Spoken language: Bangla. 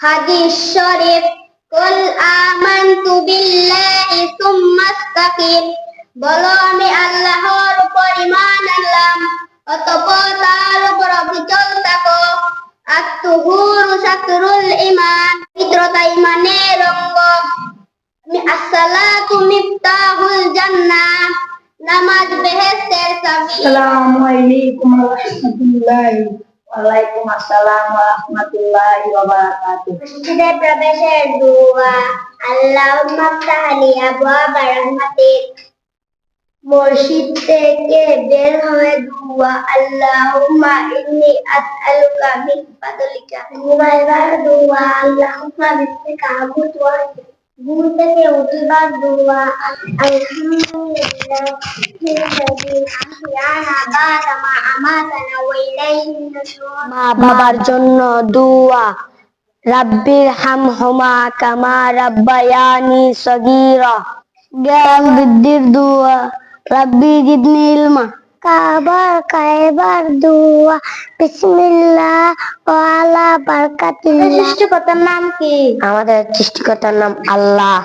হাদিস শরীফ কুল আমানতু বিল্লাহি সুম্মা ইস্তাকিম বলো আমি আল্লাহর উপর ঈমান আনলাম, অতঃপর তার উপর অবিচল থাকো আত-তুহুরু শাতরুল ঈমান পবিত্রতা ঈমানের অঙ্গ আসসালাতু মিফতাহুল জান্নাহ নামাজ বেহেশতের চাবি আসসালামু আলাইকুম রহমতুল্লাহ ওয়ালাইকুম আসসালাম রহমতুল্লাহ ওয়াবারাকাতুহ মসজিদে প্রবেশের দোয়া আল্লাহুম্মা ফতাহলি আবওয়াবা রাহমাতিক মসজিদ থেকে বের হয়ে দোয়া আল্লাহুম্মা ইন্নী আসআলুকা মিন ফাদলিকা ঘুমাইবার দোয়া আল্লাহুম্মা বিসমিকা ওয়া আহইয়া। ঘুম থেকে দোয়া মা বাবার জন্য দোয়া। রাব্বির হাম হোমা কামা রাব্বায়ানি সগীরা। জ্ঞান বৃদ্ধির দোয়া। রাব্বি জিদনি ইলমা। কাবার কাইবার দুয়া। বিসমিল্লাহ ওয়ালা বারাকাতিল্লাহ। সৃষ্টিকর্তার নাম কি? আমাদের সৃষ্টিকর্তার নাম আল্লাহ।